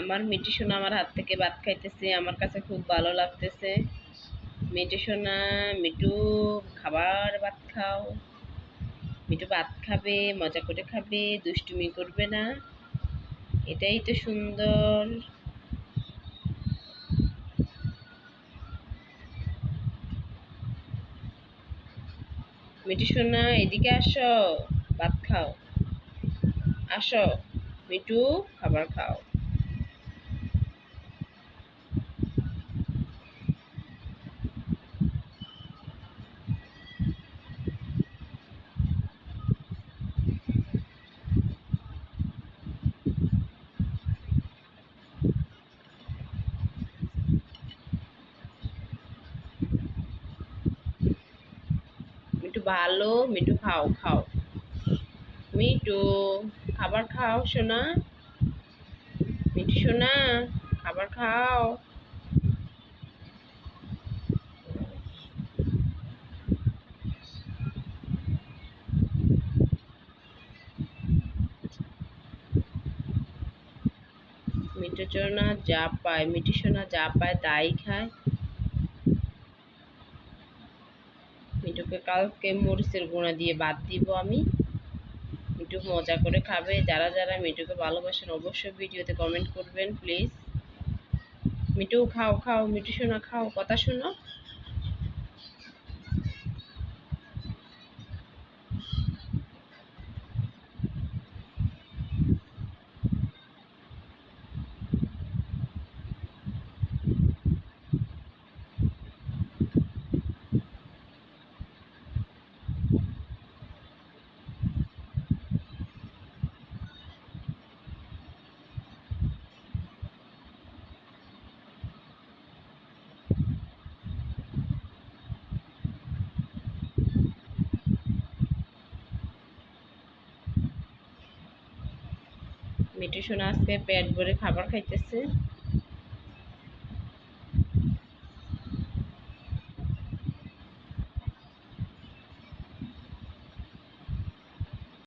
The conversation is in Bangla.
আমার মিটি সোনা আমার হাত থেকে ভাত খাইতেছে, আমার কাছে খুব ভালো লাগতেছে। মিটি সোনা মিটু খাবার ভাত খাও। মিটু ভাত খাবে, মজা করে খাবে, দুষ্টুমি করবে না। এটাই তো সুন্দর। মিটু সোনা এদিকে আসো, ভাত খাও। আসো মিটু খাবার খাও। মিটু ভালো মিটু খাও খাও। মিটু খাবার খাও, সোনা। মিটু সোনা, খাবার খাও। মিটু সোনা যা পায় মিটু সোনা যা পায়, তাই খায়। মিঠুকে কালকে মরিচের গুঁড়া দিয়ে বাদ দিব আমি। মিঠু মজা করে খাবে। যারা যারা মিঠুকে ভালোবাসেন অবশ্যই ভিডিওতে কমেন্ট করবেন প্লিজ মিঠু, খাও খাও, মিঠু শোনা খাও, কথা শোনো। মিঠু সোনা আজকে পেট ভরে খাবার খাইতেছে।